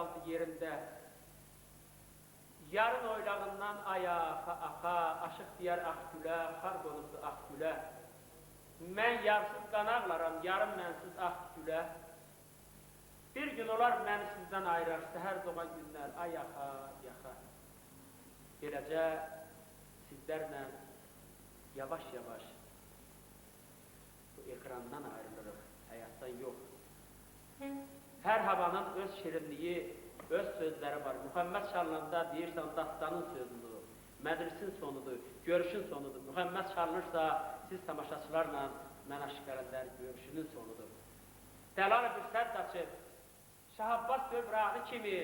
kaldı yerinde. Yarın oylağından aya, axa, axa, aşıq diyar Akgülə, xar dolusu Akgülə. Mən yarsız qanaqlaram, yarım mənsiz Akgülə. Bir gün olar məni sizdən ayırar, səhər doğan günlər, ay yaxa, yaxa. Beləcə sizlərlə yavaş-yavaş bu ekrandan ayrılırıq, havanın öz şirinliyi, öz sözləri var. Muhammed Şarlanda deyirsən dastanın sözüdür, məclisin sonudur, görüşün sonudur. Muhammed çalınırsa siz tamaşaçılarla mən aşiqərələr görüşünün sonudur. Dəlal bir sədd açıb, Şah Abbas dövranı kimi,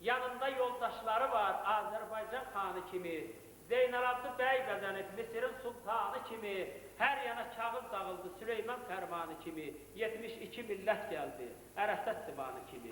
yanında yoldaşları var Azərbaycan xanı kimi, Zeynalabdı bəy bəzənib Misirin sultanı kimi, hər yana kağız dağıldı Süleyman fərmanı kimi, 72 millət gəldi Ərəsət divanı kimi.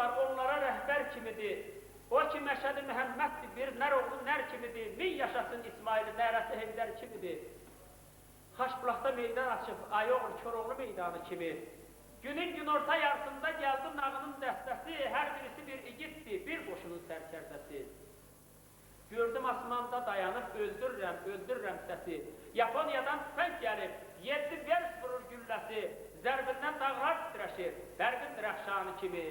Var, onlara rəhbər kimidir. O ki Məşədi Məhəmməddir, bir nər oğlu nər kimidir. Min yaşasın İsmaili, nərəsi Heydər kimidir. Xaşbulaqda meydan açıb, Ayoğlu, Koroğlu meydanı kimi. Günün günorta yarısında gəldi nağının dəstəsi, hər birisi bir igiddir, bir qoşunun sərkərdəsi. Gördüm asmanda dayanıb, öldürürəm, öldürürəm səsi. Yaponiyadan tüfəng gəlib, yeddi vers vurur gülləsi. Zərbindən dağlar titrəşir, Bərqin rəxşanı kimi.